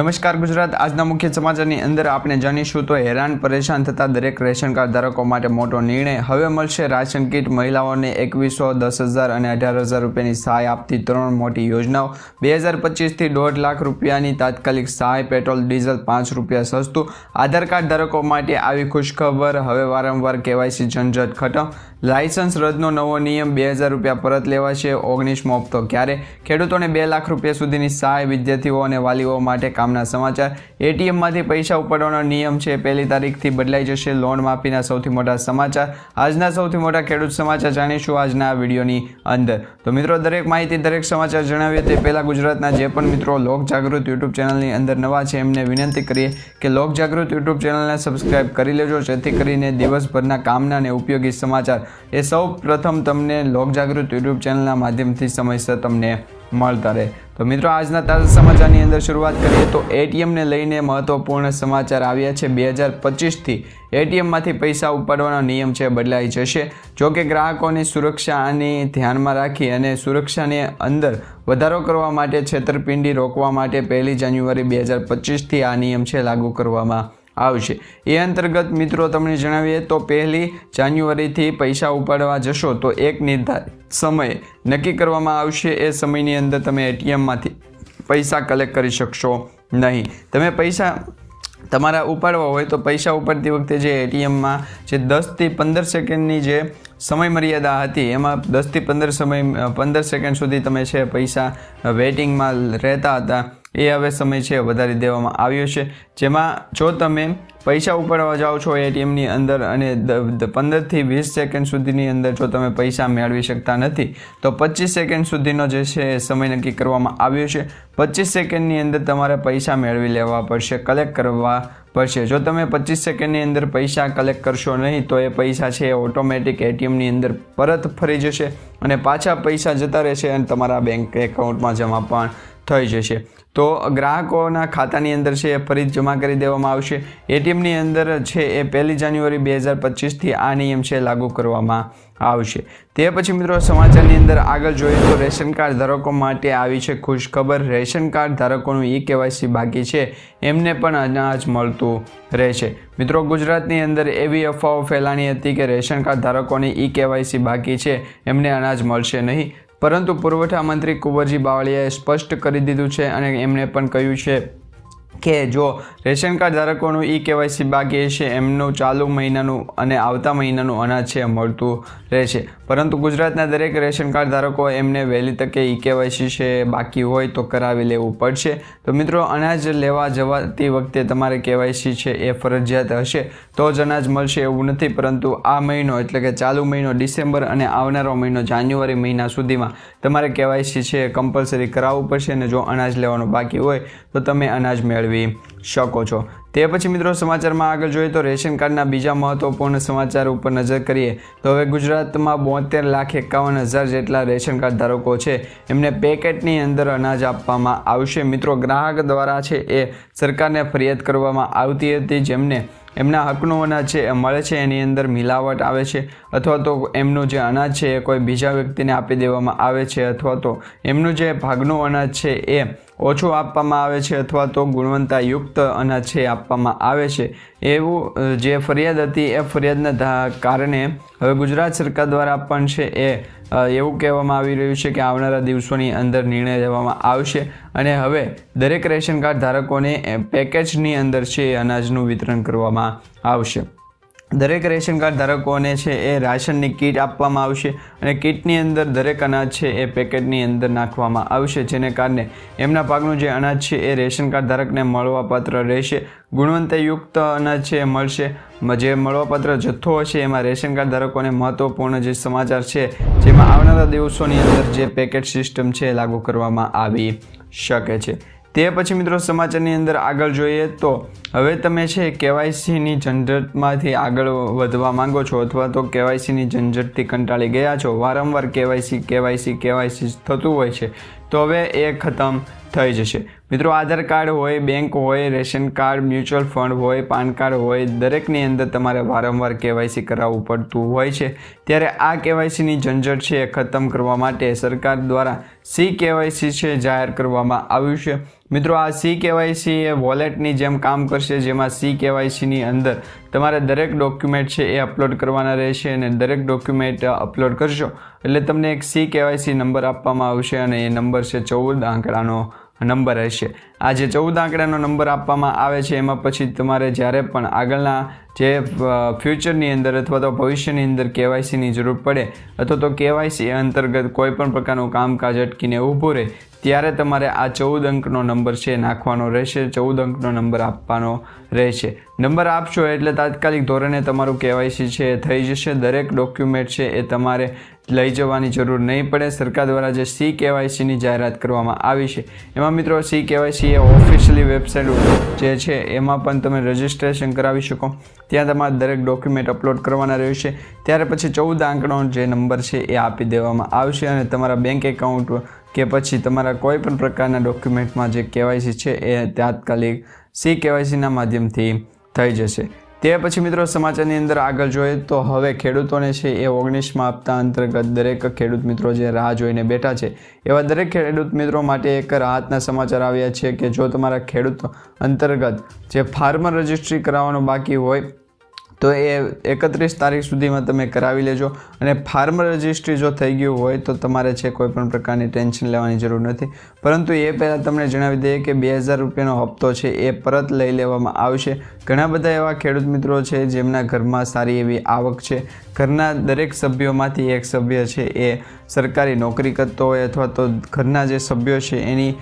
નમસ્કાર ગુજરાત. આજના મુખ્ય સમાચારની અંદર આપણે જાણીશું તો હેરાન, પરેશાન થતા દરેક રેશન કાર્ડ ધારકો માટે મોટો નિર્ણય. હવે મળશે રાશન કીટ. મહિલાઓને એકવીસો દસ હજાર અને અઢાર હજાર રૂપિયાની સહાય આપતી ત્રણ મોટી યોજનાઓ. બે હજાર પચીસથી દોઢ લાખ રૂપિયાની તાત્કાલિક સહાય, પેટ્રોલ, ડીઝલ પાંચ રૂપિયા સસ્તું. આધાર કાર્ડ ધારકો માટે આવી ખુશખબર. હવે વારંવાર કેવાયસી, ઝંઝટ, ખતમ. લાયસન્સ રદનો નવો નિયમ બે હજાર રૂપિયા પરત લેવાશે, ઓગણીસમો હપ્તો. ક્યારે? ખેડૂતોને બે લાખ રૂપિયા સુધીની સહાય વિદ્યાર્થીઓ અને વાલીઓ માટે કામના સમાચાર. એટીએમમાંથી પૈસા ઉપાડવાનો નિયમ છે. પહેલી તારીખથી બદલાઈ જશે લોન માફીના સૌથી મોટા સમાચાર. આજના સૌથી મોટા ખેડૂત સમાચાર જાણીશું આજના વિડીયોની અંદર. તો મિત્રો, દરેક માહિતી, દરેક સમાચાર જણાવીએ તે પહેલાં ગુજરાતના જે પણ મિત્રો લોક જાગૃત યુટ્યુબ ચેનલની અંદર નવા છે, એમને વિનંતી કરીએ કે લોક જાગૃત યુટ્યુબ ચેનલને સબસ્ક્રાઇબ કરી લેજો. જેથી કરીને દિવસભરના કામના અને ઉપયોગી સમાચાર એ સૌ પ્રથમ તમને લોક જાગૃત યુટ્યુબ ચેનલના માધ્યમથી સમયસર તમને મળતા રહે. તો મિત્રો, આજના તાજા સમાચારની અંદર શરૂઆત કરીએ તો એટીએમને લઈને મહત્વપૂર્ણ સમાચાર આવ્યા છે. બે હજાર પચીસથી એટીએમમાંથી પૈસા ઉપાડવાનો નિયમ છે, બદલાઈ જશે. જો કે ગ્રાહકોની સુરક્ષાને ધ્યાનમાં રાખી અને સુરક્ષાની અંદર વધારો કરવા માટે છેતરપિંડી રોકવા માટે પહેલી જાન્યુઆરી બે હજાર પચીસથી આ નિયમ છે, લાગુ કરવામાં આવશે. એ અંતર્ગત મિત્રો, તમને જણાવીએ તો પહેલી જાન્યુઆરીથી પૈસા ઉપાડવા જશો તો એક નિર્ધારિત સમયે નક્કી કરવામાં આવશે. એ સમયની અંદર તમે એટીએમમાંથી પૈસા કલેક્ટ કરી શકશો નહીં. તમે પૈસા તમારા ઉપાડવા હોય તો પૈસા ઉપાડતી વખતે જે એટીએમમાં જે દસથી પંદર સેકન્ડની જે સમય મર્યાદા હતી, એમાં દસથી પંદર સમય, પંદર સેકન્ડ સુધી તમે છે પૈસા વેઇટિંગમાં રહેતા હતા. એ હવે સમય છે, વધારી દેવામાં આવ્યો છે. જેમાં જો તમે પૈસા ઉપાડવા જાઓ છો એટીએમની અંદર અને પંદરથી વીસ સેકન્ડ સુધીની અંદર જો તમે પૈસા મેળવી શકતા નથી, તો પચીસ સેકન્ડ સુધીનો જે છે એ સમય નક્કી કરવામાં આવ્યો છે. પચીસ સેકન્ડની અંદર તમારે પૈસા મેળવી લેવા પડશે કલેક્ટ કરવા પડશે. જો તમે પચીસ સેકન્ડની અંદર પૈસા કલેક્ટ કરશો નહીં, તો એ પૈસા છે એ ઓટોમેટિક એટીએમની અંદર પરત ફરી જશે અને પાછા પૈસા જતા રહેશે અને તમારા બેંક એકાઉન્ટમાં જમા પણ થઈ જશે. તો ગ્રાહકોના ખાતાની અંદર છે એ ફરી જમા કરી દેવામાં આવશે. એટીએમની અંદર છે એ પહેલી જાન્યુઆરી બે હજાર પચીસથી આ નિયમ છે લાગુ કરવામાં આવશે. તે પછી મિત્રો સમાચારની અંદર આગળ જોઈએ તો રેશન કાર્ડ ધારકો માટે આવી છે ખુશ ખબર રેશન કાર્ડ ધારકોનું ઈ કેવાયસી બાકી છે. એમને પણ અનાજ મળતું રહેશે. મિત્રો ગુજરાતની અંદર એવી અફવાઓ ફેલાણી હતી કે રેશન કાર્ડ ધારકોને ઈ કેવાયસી બાકી છે. એમને અનાજ મળશે નહીં. પરંતુ પુરવઠા મંત્રી કુંવરજી બાવળીયાએ સ્પષ્ટ કરી દીધું છે અને એમણે પણ કહ્યું છે કે જો રેશન કાર્ડ ધારકોનું ઈ કેવાયસી બાકી છે એમનું ચાલુ મહિનાનું અને આવતા મહિનાનું અનાજ છે મળતું રહેશે. પરંતુ ગુજરાતના દરેક રેશન કાર્ડ ધારકો એમને વહેલી તકે ઈ કેવાયસી છે, બાકી હોય તો કરાવી લેવું પડશે. તો મિત્રો, અનાજ લેવા જવાતી વખતે તમારે કેવાયસી છે એ ફરજિયાત હશે. તો જ અનાજ મળશે એવું નથી, પરંતુ આ મહિનો એટલે કે ચાલુ મહિનો ડિસેમ્બર અને આવનારો મહિનો જાન્યુઆરી મહિના સુધીમાં તમારે કેવાયસી છે કમ્પલસરી કરાવવું પડશે અને જો અનાજ લેવાનું બાકી હોય તો તમે અનાજ મેળવી શકો છો. તે પછી મિત્રો સમાચારમાં આગળ જોઈએ તો રેશન કાર્ડના બીજા મહત્વપૂર્ણ સમાચાર ઉપર નજર કરીએ તો હવે ગુજરાતમાં બોતેર લાખ એકાવન હજાર જેટલા રેશન કાર્ડ ધારકો છે. એમને પેકેટની અંદર અનાજ આપવામાં આવશે. મિત્રો, ગ્રાહક દ્વારા છે એ સરકારને ફરિયાદ કરવામાં આવતી હતી. જેમને એમના હકનું અનાજ છે એ મળે છે, એની અંદર મિલાવટ આવે છે અથવા તો એમનું જે અનાજ છે એ કોઈ બીજા વ્યક્તિને આપી દેવામાં આવે છે અથવા તો એમનું જે ભાગનું અનાજ છે એ ઓછું આપવામાં આવે છે અથવા તો ગુણવત્તાયુક્ત અનાજ છે આપવામાં આવે છે. એવું જે ફરિયાદ હતી એ ફરિયાદના કારણે હવે ગુજરાત સરકાર દ્વારા પણ છે એ એવું કહેવામાં આવી રહ્યું છે કે આવનારા દિવસોની અંદર નિર્ણય લેવામાં આવશે અને હવે દરેક રેશન કાર્ડ ધારકોને પેકેજની અંદર છે અનાજનું વિતરણ કરવામાં આવશે. દરેક રેશન કાર્ડ ધારકોને છે એ રાશનની કીટ આપવામાં આવશે અને કીટની અંદર દરેક અનાજ છે એ પેકેટની અંદર નાખવામાં આવશે, જેને કારણે એમના પાકનું જે અનાજ છે એ રેશન કાર્ડ ધારકને મળવાપાત્ર રહેશે. ગુણવત્તાયુક્ત અનાજ છે એ મળશે. જે મળવાપાત્ર જથ્થો હશે એમાં રેશન કાર્ડ ધારકોને મહત્વપૂર્ણ જે સમાચાર છે, જેમાં આવનારા દિવસોની અંદર જે પેકેટ સિસ્ટમ છે એ લાગુ કરવામાં આવી શકે છે. તે પછી મિત્રો સમાચારની અંદર આગળ જોઈએ તો હવે તમે છે કેવાયસીની ઝંઝટમાંથી આગળ વધવા માંગો છો અથવા તો કેવાયસીની ઝંઝટથી કંટાળી ગયા છો? વારંવાર કેવાયસી કેવાયસી કેવાયસી થતું હોય છે. તો હવે એ ખતમ થઈ જશે. મિત્રો, આધાર કાર્ડ હોય, બેંક હોય, રેશન કાર્ડ, મ્યુચ્યુઅલ ફંડ હોય, પાન કાર્ડ હોય, દરેકની અંદર તમારે વારંવાર કેવાયસી કરાવવું પડતું હોય છે. ત્યારે આ કેવાયસીની ઝંઝટ છે એ ખતમ કરવા માટે સરકાર દ્વારા સી કેવાયસી છે જાહેર કરવામાં આવ્યું છે. મિત્રો, આ સી કેવાયસી એ વોલેટની જેમ કામ કરશે, જેમાં સી કેવાયસીની અંદર તમારે દરેક ડોક્યુમેન્ટ છે એ અપલોડ કરવાના રહેશે અને દરેક ડોક્યુમેન્ટ અપલોડ કરશો. એટલે તમને એક સી કેવાયસી નંબર આપવામાં આવશે અને એ નંબર છે ચૌદ આંકડાનો નંબર હશે આ જે ચૌદ આંકડાનો નંબર આપવામાં આવે છે, એમાં પછી તમારે જ્યારે પણ આગળના જે ફ્યુચરની અંદર અથવા તો ભવિષ્યની અંદર કેવાયસીની જરૂર પડે અથવા તો કેવાયસી અંતર્ગત કોઈપણ પ્રકારનું કામકાજ અટકીને ઊભું રહે ત્યારે તમારે આ ચૌદ અંકનો નંબર છે નાખવાનો રહેશે. ચૌદ અંકનો નંબર આપવાનો રહેશે. નંબર આપશો એટલે તાત્કાલિક ધોરણે તમારું કેવાયસી છે એ થઈ જશે. દરેક ડોક્યુમેન્ટ છે એ તમારે લઈ જવાની જરૂર નહીં પડે. સરકાર દ્વારા જે સી કેવાયસીની જાહેરાત કરવામાં આવી છે, એમાં મિત્રો સી કેવાયસી એ ઓફિશિયલી વેબસાઇટ જે છે એમાં પણ તમે રજિસ્ટ્રેશન કરાવી શકો. ત્યાં તમારે દરેક ડોક્યુમેન્ટ અપલોડ કરવાના રહેશે. ત્યારે પછી ચૌદ આંકડો જે નંબર છે એ આપી દેવામાં આવશે અને તમારા બેંક એકાઉન્ટ કે પછી તમારા કોઈ પણ પ્રકારના ડોક્યુમેન્ટમાં જે કેવાયસી છે એ તાત્કાલિક સી કેવાયસીના માધ્યમથી થઈ જશે. તે પછી મિત્રો સમાચારની અંદર આગળ જોઈએ તો હવે ખેડૂતોને છે એ ઓગણીસમાં આપતા અંતર્ગત દરેક ખેડૂત મિત્રો જે રાહ જોઈને બેઠા છે, એવા દરેક ખેડૂત મિત્રો માટે એક રાહતના સમાચાર આવ્યા છે કે જો તમારા ખેડૂતો અંતર્ગત જે ફાર્મર રજિસ્ટ્રી કરાવવાનું બાકી હોય તો એ એકત્રીસ તારીખ સુધીમાં તમે કરાવી લેજો. અને ફાર્મર રજિસ્ટ્રી જો થઈ ગયું હોય તો તમારે છે કોઈપણ પ્રકારની ટેન્શન લેવાની જરૂર નથી. પરંતુ એ પહેલાં તમને જણાવી દઈએ કે બે હજાર રૂપિયાનો હપ્તો છે એ પરત લઈ લેવામાં આવશે. ઘણા બધા એવા ખેડૂત મિત્રો છે જેમના ઘરમાં સારી એવી આવક છે. ઘરના દરેક સભ્યોમાંથી એક સભ્ય છે એ સરકારી નોકરી કરતો હોય અથવા તો ઘરના જે સભ્યો છે એની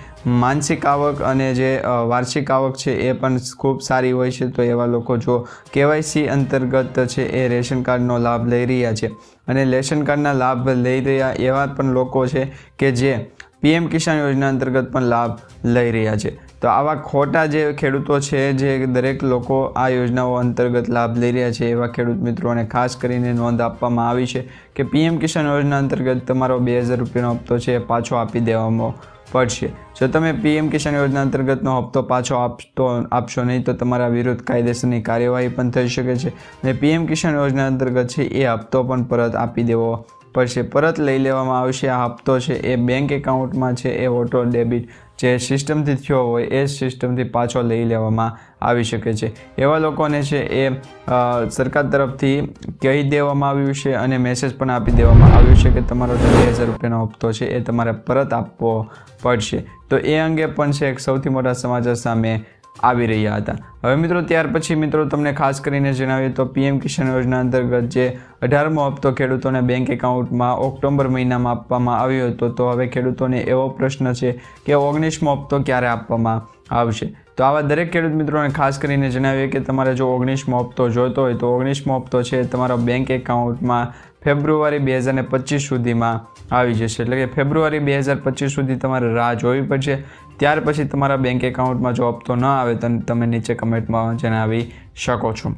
માનસિક આવક અને જે વાર્ષિક આવક છે એ પણ ખૂબ સારી હોય છે. તો એવા લોકો જો કેવાયસી અંતર્ગત છે એ રેશન કાર્ડનો લાભ લઈ રહ્યા છે. અને રેશન કાર્ડના લાભ લઈ રહ્યા એવા પણ લોકો છે કે જે પીએમ કિસાન યોજના અંતર્ગત પણ લાભ લઈ રહ્યા છે. તો આવા ખોટા જે ખેડૂતો છે જે દરેક લોકો આ યોજનાઓ અંતર્ગત લાભ લઈ રહ્યા છે એવા ખેડૂત મિત્રોને ખાસ કરીને નોંધ આપવામાં આવી છે કે પીએમ કિસાન યોજના અંતર્ગત તમારો બે હજાર રૂપિયાનો હપ્તો છે પાછો આપી દેવામાં પડશે. જો તમે પીએમ કિસાન યોજના અંતર્ગતનો હપ્તો પાછો આપતો, આપશો નહીં, તો તમારા વિરુદ્ધ કાયદેસરની કાર્યવાહી પણ થઈ શકે છે. અને પીએમ કિસાન યોજના અંતર્ગત છે, એ હપ્તો પણ પરત આપી દેવો પડશે. પરત લઈ લેવામાં આવશે આ હપ્તો છે, એ બેંક એકાઉન્ટમાં છે, એ ઓટો ડેબિટ જે સિસ્ટમથી થયો હોય, એ સિસ્ટમથી પાછો લઈ લેવામાં આવી શકે છે. એવા લોકોને છે એ સરકાર તરફથી કહી દેવામાં આવ્યું છે અને મેસેજ પણ આપી દેવામાં આવ્યું છે કે તમારો જે બે હજાર રૂપિયાનો હપ્તો છે એ તમારે પરત આપવો પડશે. તો એ અંગે પણ છે એક સૌથી મોટા સમાચાર સામે આવી રહ્યા હતા. હવે મિત્રો, ત્યાર પછી મિત્રો, તમને ખાસ કરીને જણાવીએ તો પીએમ કિસાન યોજના અંતર્ગત જે અઢારમો હપ્તો ખેડૂતોને બેંક એકાઉન્ટમાં ઓક્ટોબર મહિનામાં આપવામાં આવ્યો હતો, તો હવે ખેડૂતોને એવો પ્રશ્ન છે કે ઓગણીસમો હપ્તો ક્યારે આપવામાં આવશે? તો આવા દરેક ખેડૂત મિત્રોને ખાસ કરીને જણાવીએ કે તમારે જો ઓગણીસમો હપ્તો જોઈતો હોય તો ઓગણીસમો હપ્તો છે તમારો બેંક એકાઉન્ટમાં ફેબ્રુઆરી બે હજાર પચીસ સુધીમાં આવી જશે. એટલે કે ફેબ્રુઆરી બે હજાર પચીસ સુધી તમારે રાહ જોવી પડશે. ત્યાર પછી તમારા બેંક એકાઉન્ટમાં જો હપ્તો ન આવે તો તમે નીચે કમેન્ટમાં જણાવી શકો છો.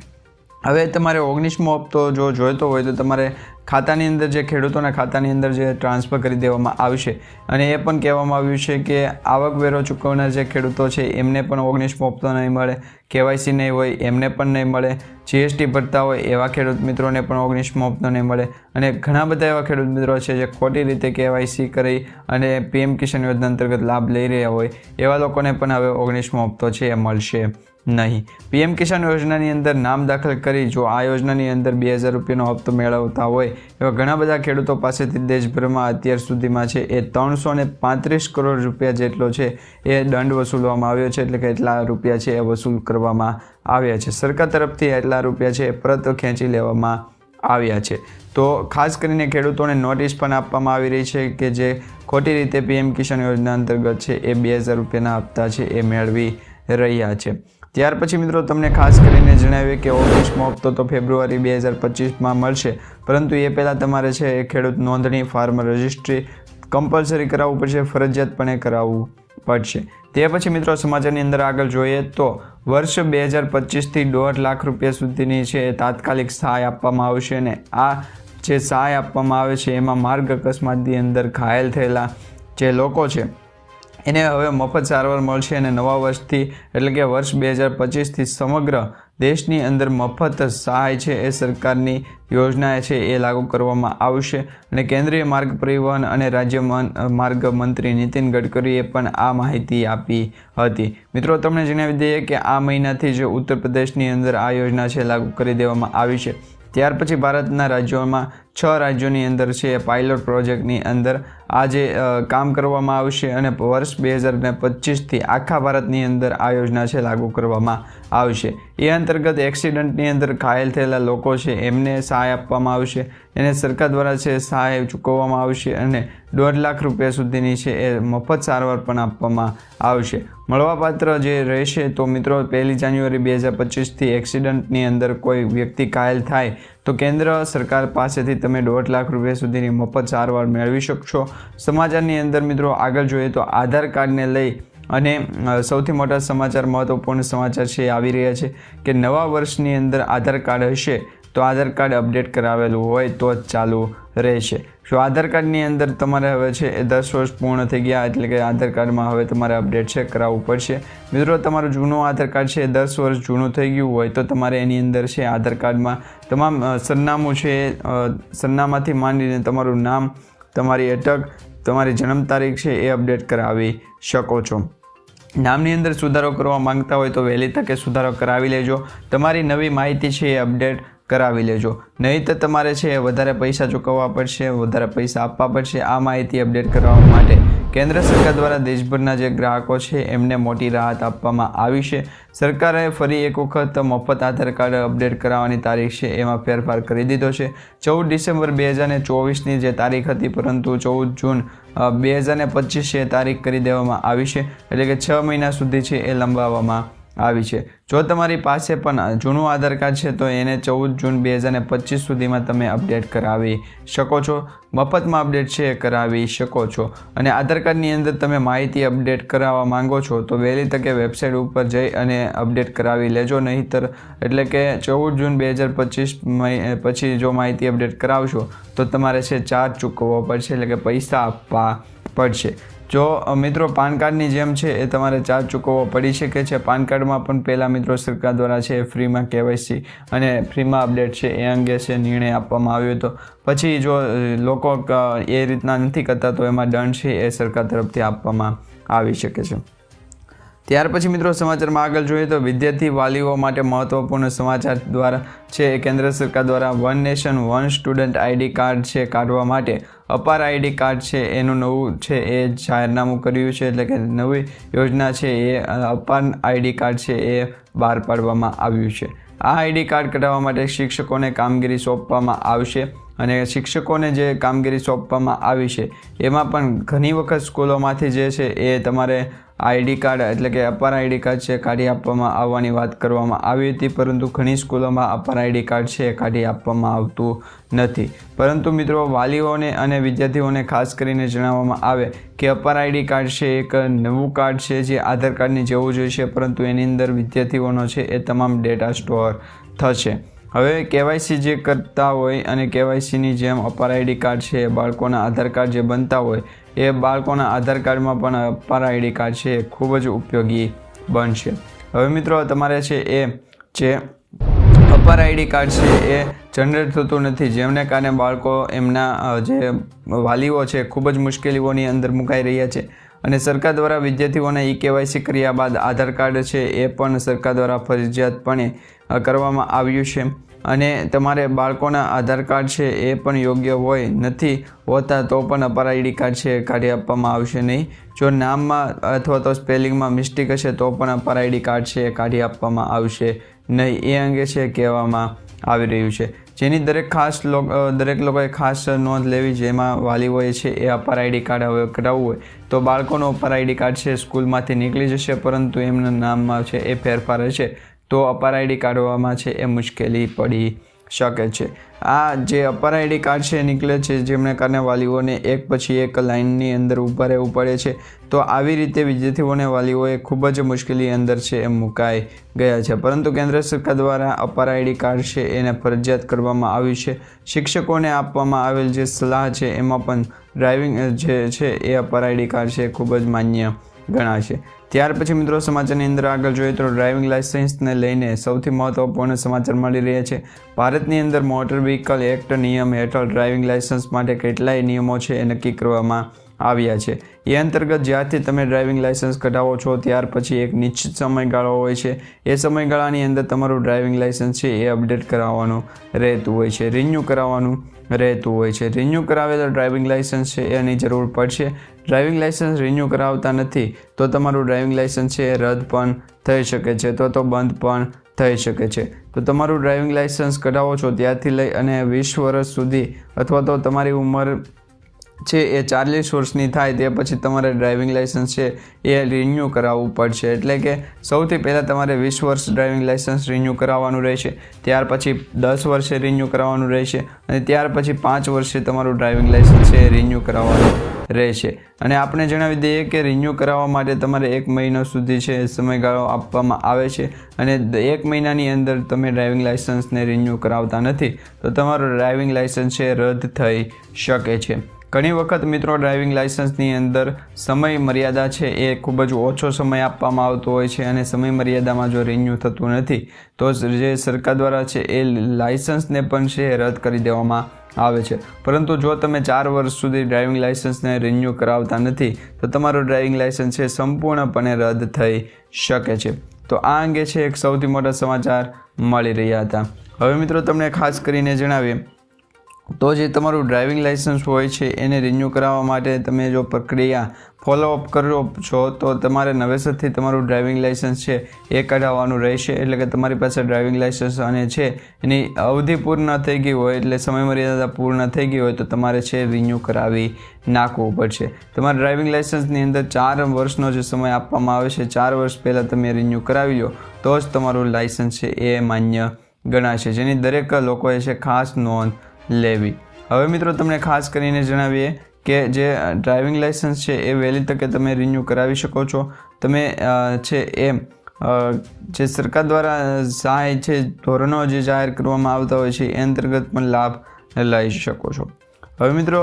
હવે તમારે ઓગણીસમો હપ્તો જો જોઈતો હોય તો તમારે ખાતાની અંદર જે ખેડૂતોના ખાતાની અંદર જે ટ્રાન્સફર કરી દેવામાં આવશે. અને એ પણ કહેવામાં આવ્યું છે કે આવકવેરો ચૂકવનાર જે ખેડૂતો છે, એમને પણ ઓગણીસ મોફતો નહીં મળે, કેવાયસી નહીં હોય, એમને પણ નહીં મળે જીએસટી ભરતા હોય એવા ખેડૂત મિત્રોને પણ ઓગણીસ મોફતો નહીં મળે. અને ઘણા બધા એવા ખેડૂત મિત્રો છે જે ખોટી રીતે કેવાયસી કરી અને પીએમ કિસાન યોજના અંતર્ગત લાભ લઈ રહ્યા હોય, એવા લોકોને પણ હવે ઓગણીસ મોફતો છે એ મળશે. નહીં. પીએમ કિસાન યોજનાની અંદર નામ દાખલ કરી જો આ યોજનાની અંદર બે હજાર રૂપિયાનો હપ્તો મેળવતા હોય, એવા ઘણા બધા ખેડૂતો પાસેથી દેશભરમાં અત્યાર સુધીમાં છે. એ ત્રણસો ને પાંત્રીસ કરોડ રૂપિયા જેટલો છે એ દંડ વસૂલવામાં આવ્યો છે, એટલે કે એટલા રૂપિયા છે એ વસૂલ કરવામાં આવ્યા છે. સરકાર તરફથી એટલા રૂપિયા છે એ પરત ખેંચી લેવામાં આવ્યા છે. તો ખાસ કરીને ખેડૂતોને નોટિસ પણ આપવામાં આવી રહી છે કે જે ખોટી રીતે પીએમ કિસાન યોજના અંતર્ગત છે એ બે હજાર રૂપિયાના હપ્તા છે એ મેળવી રહ્યા છે. ત્યાર પછી મિત્રો તમને ખાસ કરીને જણાવીએ કે ઓગસ્ટમાં હપ્તો તો ફેબ્રુઆરી બે હજાર પચીસમાં મળશે. પરંતુ એ પહેલાં તમારે છે એ ખેડૂત નોંધણી ફાર્મર રજિસ્ટ્રી કમ્પલસરી કરાવવું પડશે ફરજિયાતપણે કરાવવું પડશે. તે પછી મિત્રો સમાચારની અંદર આગળ જોઈએ તો વર્ષ બે હજાર પચીસથી દોઢ લાખ રૂપિયા સુધીની છે એ તાત્કાલિક સહાય આપવામાં આવશે અને આ જે સહાય આપવામાં આવે છે એમાં માર્ગ અકસ્માતની અંદર ઘાયલ થયેલા જે લોકો છે એને હવે મફત સારવાર મળશે અને નવા વર્ષથી, એટલે કે વર્ષ બે હજાર પચીસથી સમગ્ર દેશની અંદર મફત સહાય છે એ સરકારની યોજના છે એ લાગુ કરવામાં આવશે. અને કેન્દ્રીય માર્ગ પરિવહન અને રાજ્ય માર્ગ મંત્રી નીતિન ગડકરીએ પણ આ માહિતી આપી હતી. મિત્રો, તમને જણાવી દઈએ કે આ મહિનાથી જ ઉત્તર પ્રદેશની અંદર આ યોજના છે લાગુ કરી દેવામાં આવી છે. ત્યાર પછી ભારતના રાજ્યોમાં છ રાજ્યોની અંદર છે પાયલોટ પ્રોજેક્ટની અંદર આ જે અ, કામ કરવામાં આવશે અને વર્ષ બે હજાર ને પચીસથી આખા ભારતની અંદર આ યોજના છે લાગુ કરવામાં આવશે. એ અંતર્ગત એક્સિડન્ટની અંદર ઘાયલ થયેલા લોકો છે એમને સહાય આપવામાં આવશે. એને સરકાર દ્વારા છે સહાય ચૂકવવામાં આવશે અને દોઢ લાખ રૂપિયા સુધીની છે એ મફત સારવાર પણ આપવામાં આવશે. મળવાપાત્ર જે રહેશે તો મિત્રો પહેલી જાન્યુઆરી બે હજાર પચીસથી એક્સિડન્ટની અંદર કોઈ વ્યક્તિ ઘાયલ થાય તો કેન્દ્ર સરકાર પાસેથી તમે દોઢ લાખ રૂપિયા સુધીની મફત સારવાર મેળવી શકશો. સમાચારની અંદર મિત્રો આગળ જોઈએ તો આધાર કાર્ડને લઈ અને સૌથી મોટા સમાચાર મહત્વપૂર્ણ સમાચાર છે આવી રહ્યા છે કે નવા વર્ષની અંદર આધાર કાર્ડ હશે. તો આધાર કાર્ડ અપડેટ કરાવેલું હોય તો જ ચાલુ રહેશે. જો આધાર કાર્ડની અંદર તમારે હવે છે એ દસ વર્ષ પૂર્ણ થઈ ગયા એટલે કે આધાર કાર્ડમાં હવે તમારે અપડેટ છે, કરાવવું પડશે. મિત્રો, તમારું જૂનું આધાર કાર્ડ છે એ દસ વર્ષ જૂનું થઈ ગયું હોય તો તમારે એની અંદર છે આધાર કાર્ડમાં તમામ સરનામું છે સરનામાથી માંડીને તમારું નામ, તમારી અટક, તમારી જન્મ તારીખ છે એ અપડેટ કરાવી શકો છો. નામની અંદર સુધારો કરવા માંગતા હોય તો વહેલી તકે સુધારો કરાવી લેજો. તમારી નવી માહિતી છે એ અપડેટ કરાવી લેજો. નહીં તો તમારે છે, વધારે પૈસા ચૂકવવા પડશે, વધારે પૈસા આપવા પડશે, આ માહિતી અપડેટ કરવા માટે કેન્દ્ર સરકાર દ્વારા દેશભરના જે ગ્રાહકો છે, એમને મોટી રાહત આપવામાં આવી છે. સરકારે ફરી એક વખત મફત આધાર કાર્ડ અપડેટ કરાવવાની તારીખ છે, એમાં ફેરફાર કરી દીધો છે. ચૌદ ડિસેમ્બર બે હજાર ચોવીસની જે તારીખ હતી, પરંતુ ચૌદ જૂન બે હજાર પચીસ એ તારીખ કરી દેવામાં આવી છે, એટલે કે છ મહિના સુધી છે એ લંબાવવામાં આવી છે. જો તમારી પાસે પણ જૂનું આધાર કાર્ડ છે, તો એને ચૌદ જૂન બે હજાર પચીસ સુધીમાં તમે અપડેટ કરાવી શકો છો. મફતમાં અપડેટ છે, એ કરાવી શકો છો. અને આધાર કાર્ડની અંદર તમે માહિતી અપડેટ કરાવવા માંગો છો, તો વહેલી તકે વેબસાઇટ ઉપર જઈ અને અપડેટ કરાવી લેજો. નહીંતર એટલે કે ચૌદ જૂન બે હજાર પચીસ પછી જો માહિતી અપડેટ કરાવશો, તો તમારે છે ચાર્જ ચૂકવવો પડશે, એટલે કે પૈસા આપવા પડશે. જો મિત્રો, પાન કાર્ડની જેમ છે એ તમારે ચાર્જ ચૂકવવો પડી શકે છે. પાન કાર્ડમાં પણ પહેલાં મિત્રો સરકાર દ્વારા છે ફ્રીમાં કેવાયસી અને ફ્રીમાં અપડેટ છે એ અંગે છે નિર્ણય આપવામાં આવ્યો હતો. પછી જો લોકો એ રીતના નથી કરતા તો એમાં દંડ છે એ સરકાર તરફથી આપવામાં આવી શકે છે. ત્યાર પછી મિત્રો સમાચારમાં આગળ જોઈએ તો વિદ્યાર્થી વાલીઓ માટે મહત્વપૂર્ણ સમાચાર દ્વારા છે કેન્દ્ર સરકાર દ્વારા one nation one student ID card છે કાઢવા માટે અપાર આઈડી કાર્ડ છે, એનું નવું છે, એ જાહેરનામું કર્યું છે, એટલે કે નવી યોજના છે, એ અપાર આઈડી કાર્ડ છે, એ બહાર પાડવામાં આવ્યું છે. આ આઈડી કાર્ડ કઢાવવા માટે શિક્ષકોને કામગીરી સોંપવામાં આવશે અને શિક્ષકોને જે કામગીરી સોંપવામાં આવી છે, એમાં પણ ઘણી વખત સ્કૂલોમાંથી જે છે, એ તમારે આઈડી કાર્ડ એટલે કે અપાર આઈડી કાર્ડ છે, કાઢી આપવામાં આવવાની વાત કરવામાં આવી હતી, પરંતુ ઘણી સ્કૂલોમાં અપાર આઈડી કાર્ડ છે, કાઢી આપવામાં આવતું નથી. પરંતુ મિત્રો, વાલીઓને અને વિદ્યાર્થીઓને ખાસ કરીને જણાવવામાં આવે કે અપાર આઈડી કાર્ડ છે, એક નવું કાર્ડ છે જે આધાર કાર્ડની જેવું જ છે, પરંતુ એની અંદર વિદ્યાર્થીઓનો છે એ તમામ ડેટા સ્ટોર થશે. હવે કેવાયસી જે કરતા હોય અને કેવાયસીની જેમ અપાર આઈડી કાર્ડ છે, બાળકોના આધાર કાર્ડ જે બનતા હોય એ બાળકોના આધાર કાર્ડમાં પણ અપાર આઈડી કાર્ડ છે, એ ખૂબ જ ઉપયોગી બનશે. હવે મિત્રો, તમારે છે એ જે અપાર આઈડી કાર્ડ છે, એ જનરેટ થતું નથી. જેમને કારણે બાળકો એમના જે વાલીઓ છે, ખૂબ જ મુશ્કેલીઓની અંદર મુકાઈ રહ્યા છે. અને સરકાર દ્વારા વિદ્યાર્થીઓને ઈ કેવાયસી કર્યા બાદ આધાર કાર્ડ છે, એ પણ સરકાર દ્વારા ફરજિયાતપણે કરવામાં આવ્યું છે. અને તમારે બાળકોના આધાર કાર્ડ છે એ પણ યોગ્ય હોય, નથી હોતા તો પણ અપાર આઈડી કાર્ડ છે કાઢી આપવામાં આવશે નહીં. જો નામમાં અથવા તો સ્પેલિંગમાં મિસ્ટેક હશે તો પણ અપાર આઈડી કાર્ડ છે એ કાઢી આપવામાં આવશે નહીં. એ અંગે છે કહેવામાં આવી રહ્યું છે. જેની દરેક ખાસ દરેક લોકોએ ખાસ નોંધ લેવી જેમાં વાલીઓએ છે એ અપાર આઈડી કાર્ડ હવે કઢાવવું હોય તો બાળકોનો અપાર આઈડી કાર્ડ છે સ્કૂલમાંથી નીકળી જશે, પરંતુ એમના નામમાં છે એ ફેરફાર હશે. તો અપાર આઈડી કાઢવામાં છે એ મુશ્કેલી પડી શકે છે. આ જે અપાર આઈડી કાર્ડ છે નીકળે છે જેમને કારણે વાલીઓને એક પછી એક લાઇનની અંદર ઊભા રહેવું પડે છે. તો આવી રીતે વિદ્યાર્થીઓને વાલીઓએ ખૂબ જ મુશ્કેલી અંદર છે એ મુકાઈ ગયા છે. પરંતુ કેન્દ્ર સરકાર દ્વારા અપાર આઈડી કાર્ડ છે એને ફરજિયાત કરવામાં આવ્યું છે. શિક્ષકોને આપવામાં આવેલ જે સલાહ છે, એમાં પણ ડ્રાઇવિંગ જે છે એ અપાર આઈડી કાર્ડ છે ખૂબ જ માન્ય ગણાશે. ત્યાર પછી મિત્રો સમાચારની અંદર આગળ જોઈએ તો ડ્રાઇવિંગ લાઇસન્સને લઈને સૌથી મહત્વપૂર્ણ સમાચાર મળી રહ્યા છે. ભારતની અંદર મોટર વ્હીકલ એક્ટ નિયમ હેઠળ ડ્રાઇવિંગ લાઇસન્સ માટે કેટલાય નિયમો છે એ નક્કી કરવામાં આવ્યા છે. એ અંતર્ગત જ્યારથી તમે ડ્રાઇવિંગ લાઇસન્સ કઢાવો છો, ત્યાર પછી એક નિશ્ચિત સમયગાળો હોય છે. એ સમયગાળાની અંદર તમારું ડ્રાઇવિંગ લાઇસન્સ છે એ અપડેટ કરાવવાનું રહેતું હોય છે, રિન્યૂ કરાવવાનું રહેતું હોય છે. રિન્યૂ કરાવેલા ડ્રાઇવિંગ લાઇસન્સ છે, એની જરૂર પડશે. ડ્રાઇવિંગ લાઇસન્સ રિન્યૂ કરાવતા નથી, તો તમારું ડ્રાઇવિંગ લાઇસન્સ છે એ રદ પણ થઈ શકે છે, તો તો બંધ પણ થઈ શકે છે. તો તમારું ડ્રાઇવિંગ લાઇસન્સ કઢાવો છો ત્યારથી લઈ અને વીસ વર્ષ સુધી, અથવા તો તમારી ઉંમર છે એ ચાલીસ વર્ષની થાય તે પછી તમારે ડ્રાઇવિંગ લાઇસન્સ છે એ રિન્યૂ કરાવવું પડશે. એટલે કે સૌથી પહેલાં તમારે વીસ વર્ષ ડ્રાઇવિંગ લાઇસન્સ રિન્યૂ કરાવવાનું રહેશે, ત્યાર પછી દસ વર્ષે રિન્યૂ કરાવવાનું રહેશે અને ત્યાર પછી પાંચ વર્ષે તમારું ડ્રાઇવિંગ લાઇસન્સ છે એ રિન્યૂ કરાવવાનું રહેશે. અને આપણે જણાવી દઈએ કે રિન્યૂ કરાવવા માટે તમારે એક મહિનો સુધી છે સમયગાળો આપવામાં આવે છે અને એક મહિનાની અંદર તમે ડ્રાઇવિંગ લાઇસન્સને રિન્યૂ કરાવતા નથી, તો તમારું ડ્રાઇવિંગ લાઇસન્સ છે રદ થઈ શકે છે. ઘણી વખત મિત્રો ડ્રાઇવિંગ લાઇસન્સની અંદર સમય મર્યાદા છે એ ખૂબ જ ઓછો સમય આપવામાં આવતો હોય છે અને સમય મર્યાદામાં જો રિન્યૂ થતું નથી, તો જે સરકાર દ્વારા છે એ લાઇસન્સને પણ છે રદ કરી દેવામાં આવે છે. પરંતુ જો તમે ચાર વર્ષ સુધી ડ્રાઇવિંગ લાઇસન્સને રિન્યૂ કરાવતા નથી, તો તમારું ડ્રાઇવિંગ લાઇસન્સ છે સંપૂર્ણપણે રદ થઈ શકે છે. તો આ અંગે છે એક સૌથી મોટા સમાચાર મળી રહ્યા હતા. હવે મિત્રો તમને ખાસ કરીને જણાવીએ તો જે તમારું ડ્રાઇવિંગ લાઇસન્સ હોય છે, એને રિન્યૂ કરાવવા માટે તમે જો પ્રક્રિયા ફોલોઅપ કરો છો, તો તમારે નવેસરથી તમારું ડ્રાઇવિંગ લાઇસન્સ છે, એ કઢાવવાનું રહેશે. એટલે કે તમારી પાસે ડ્રાઇવિંગ લાઇસન્સ અને છે, એની અવધિ પૂર્ણ થઈ ગઈ હોય, એટલે સમય મર્યાદા પૂર્ણ થઈ ગઈ હોય, તો તમારે છે રિન્યૂ કરાવી નાખવું પડશે. તમારા ડ્રાઇવિંગ લાઇસન્સની અંદર ચાર વર્ષનો જે સમય આપવામાં આવે છે, ચાર વર્ષ પહેલાં તમે રિન્યૂ કરાવી લો, તો જ તમારું લાઇસન્સ છે એ માન્ય ગણાશે. જેની દરેક લોકોએ છે ખાસ નોંધ લેવી. હવે મિત્રો તમને ખાસ કરીને જણાવીએ કે જે ડ્રાઇવિંગ લાઇસન્સ છે એ વહેલી તકે તમે રિન્યૂ કરાવી શકો છો. તમે છે એ જે સરકાર દ્વારા સહાય છે, ધોરણો જે જાહેર કરવામાં આવતા હોય છે, એ અંતર્ગત પણ લાભ લઈ શકો છો. હવે મિત્રો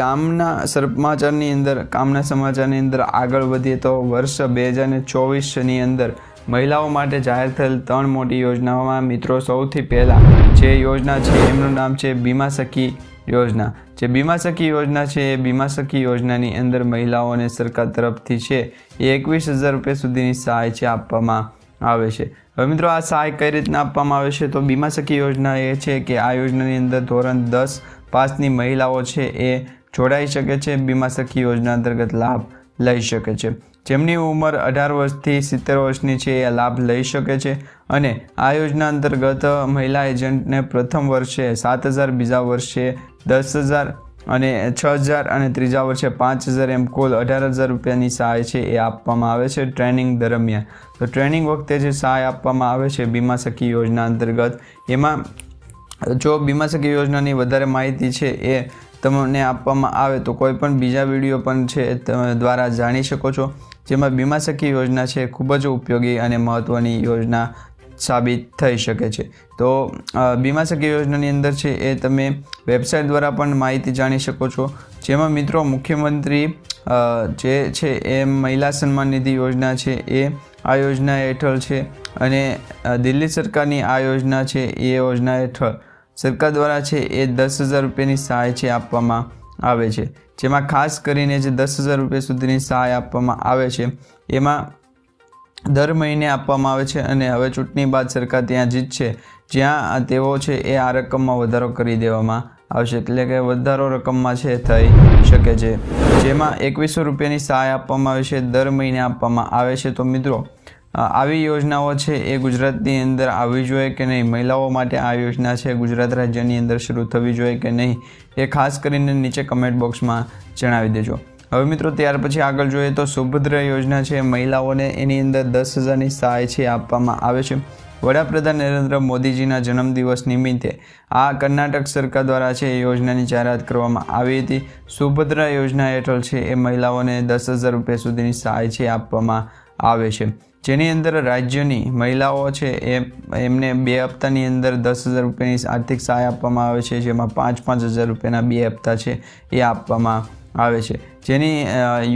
ગામના સમાચારની અંદર કામના સમાચારની અંદર આગળ વધીએ તો વર્ષ બે હજાર ચોવીસની અંદર મહિલાઓ માટે જાહેર થયેલ ત્રણ મોટી યોજનાઓમાં મિત્રો સૌથી પહેલાં જે યોજના છે, એમનું નામ છે બીમા સખી યોજના. જે બીમા સખી યોજના છે, એ બીમા સખી યોજનાની અંદર મહિલાઓને સરકાર તરફથી છે, એ એકવીસ હજાર રૂપિયા સુધીની સહાય છે આપવામાં આવે છે. હવે મિત્રો, આ સહાય કઈ રીતના આપવામાં આવે છે? તો બીમા સખી યોજના એ છે કે આ યોજનાની અંદર ધોરણ દસ પાસની મહિલાઓ છે, એ જોડાઈ શકે છે, બીમા સખી યોજના અંતર્ગત લાભ લઈ શકે છે. જેમની ઉંમર અઢાર વર્ષથી સિત્તેર વર્ષની છે, એ લાભ લઈ શકે છે. અને આ યોજના અંતર્ગત મહિલા એજન્ટને પ્રથમ વર્ષે સાત હજાર, બીજા વર્ષે દસ હજાર અને છ હજાર અને ત્રીજા વર્ષે પાંચ હજાર એમ કુલ અઢાર હજાર રૂપિયાની સહાય છે, એ આપવામાં આવે છે ટ્રેનિંગ દરમિયાન. તો ટ્રેનિંગ વખતે જે સહાય આપવામાં આવે છે બીમા સખી યોજના અંતર્ગત, એમાં જો બીમા સખી યોજનાની વધારે માહિતી છે, એ તમને આપવામાં આવે તો કોઈ પણ બીજા વીડિયો પણ છે દ્વારા જાણી શકો છો. જેમાં બીમા સખી યોજના છે, ખૂબ જ ઉપયોગી અને મહત્ત્વની યોજના સાબિત થઈ શકે છે. તો બીમા સખી યોજનાની અંદર છે એ તમે વેબસાઇટ દ્વારા પણ માહિતી જાણી શકો છો. જેમાં મિત્રો મુખ્યમંત્રી જે છે એ મહિલા સન્માન નિધિ યોજના છે એ આ યોજના હેઠળ છે અને દિલ્હી સરકારની આ યોજના છે એ યોજના હેઠળ. સરકાર દ્વારા છે એ દસ હજાર રૂપિયાની સહાય છે આપવામાં આવે છે. જેમાં ખાસ કરીને જે દસ હજાર રૂપિયા સુધીની સહાય આપવામાં આવે છે, એમાં દર મહિને આપવામાં આવે છે અને હવે ચૂંટણી બાદ સરકાર ત્યાં જીતશે જ્યાં તેઓ છે એ આ રકમમાં વધારો કરી દેવામાં આવશે. એટલે કે વધારો રકમમાં છે થઈ શકે છે. જેમાં એકવીસો રૂપિયાની સહાય આપવામાં આવે છે, દર મહિને આપવામાં આવે છે. તો મિત્રો આવી યોજનાઓ છે એ ગુજરાતની અંદર આવવી જોઈએ કે નહીં? મહિલાઓ માટે આ યોજના છે, ગુજરાત રાજ્યની અંદર શરૂ થવી જોઈએ કે નહીં? એ ખાસ કરીને નીચે કમેન્ટ બોક્સમાં જણાવી દેજો. હવે મિત્રો, ત્યાર પછી આગળ જોઈએ તો સુભદ્ર યોજના છે. મહિલાઓને એની અંદર દસ હજારની સહાય છે આપવામાં આવે છે. વડાપ્રધાન નરેન્દ્ર મોદીજીના જન્મદિવસ નિમિત્તે આ કર્ણાટક સરકાર દ્વારા છે એ યોજનાની જાહેરાત કરવામાં આવી હતી. સુભદ્રા યોજના હેઠળ છે એ મહિલાઓને દસ હજાર રૂપિયા સુધીની સહાય છે આપવામાં આવે છે. જેની અંદર રાજ્યની મહિલાઓ છે, એ એમને બે હપ્તાની અંદર દસ હજાર રૂપિયાની આર્થિક સહાય આપવામાં આવે છે, જેમાં પાંચ પાંચ હજાર રૂપિયાના બે હપ્તા છે, એ આપવામાં આવે છે. જેની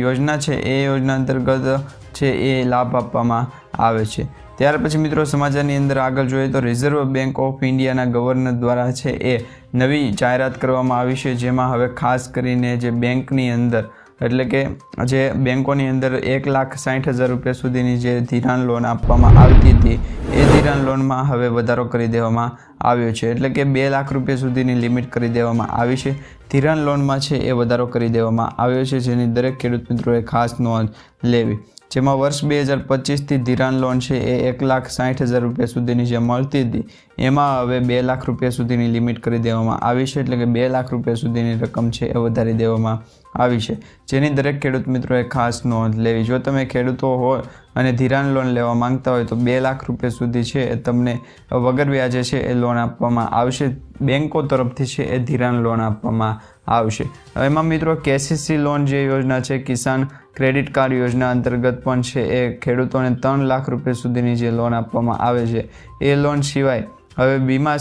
યોજના છે, એ યોજના અંતર્ગત છે, એ લાભ આપવામાં આવે છે. ત્યાર પછી મિત્રો સમાચારની અંદર આગળ જોઈએ તો રિઝર્વ બેંક ઓફ ઇન્ડિયાના ગવર્નર દ્વારા છે, એ નવી જાહેરાત કરવામાં આવી છે, જેમાં હવે ખાસ કરીને જે બેંકની અંદર એટલે કે જે બેંકોની અંદર એક લાખ સાઠ હજાર રૂપિયા સુધીની જે ધિરાણ લોન આપવામાં આવતી હતી, એ ધિરાણ લોનમાં હવે વધારો કરી દેવામાં આવ્યો છે. એટલે કે બે લાખ રૂપિયા સુધીની લિમિટ કરી દેવામાં આવી છે. ધિરાણ લોનમાં છે એ વધારો કરી દેવામાં આવ્યો છે, જેની દરેક ખેડૂત મિત્રોએ ખાસ નોંધ લેવી. જેમાં વર્ષ બે હજાર પચીસથી ધિરાણ લોન છે એ એક લાખ સાઠ હજાર રૂપિયા સુધીની જે મળતી હતી, એમાં હવે બે લાખ રૂપિયા સુધીની લિમિટ કરી દેવામાં આવી છે, એટલે કે બે લાખ રૂપિયા સુધીની રકમ છે એ વધારી દેવામાં આવી છે. જેની દરેક ખેડૂત મિત્રોએ ખાસ નોંધ લેવી. જો તમે ખેડૂતો હોય અને ધિરાણ લોન લેવા માંગતા હોય તો બે લાખ રૂપિયા સુધી છે એ તમને વગર વ્યાજે છે એ લોન આપવામાં આવશે. બેંકો તરફથી છે એ ધિરાણ લોન આપવામાં આવશે. એમાં મિત્રો કેસીસી લોન જે યોજના છે, કિસાન ક્રેડિટ કાર્ડ યોજના અંતર્ગત પણ છે, એ ખેડૂતોને ત્રણ લાખ રૂપિયા સુધીની જે લોન આપવામાં આવે છે, એ લોન સિવાય હવે બીમા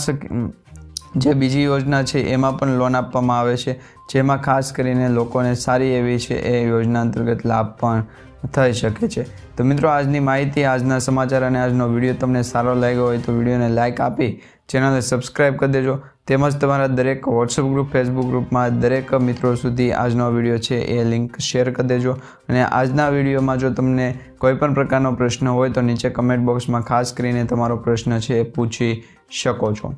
જે બીજી યોજના છે, એમાં પણ લોન આપવામાં આવે છે, જેમાં ખાસ કરીને લોકોને સારી એવી છે, એ યોજના અંતર્ગત લાભ પણ થઈ શકે છે. તો મિત્રો, આજની માહિતી, આજના સમાચાર અને આજનો વીડિયો તમને સારો લાગ્યો હોય તો વિડીયોને લાઇક આપી, ચેનલને સબસ્ક્રાઈબ કરી દેજો. તેમજ તમારા દરેક વોટ્સઅપ ગ્રુપ ફેસબુક ગ્રુપમાં દરેક મિત્રો સુધી આજનો વીડિયો છે એ લિંક શેર કરી દેજો. અને આજના વિડીયોમાં જો તમને કોઈ પણ પ્રકારનો પ્રશ્ન હોય તો નીચે કમેન્ટ બોક્સમાં ખાસ કરીને તમારો પ્રશ્ન છે એ પૂછી શકો છો.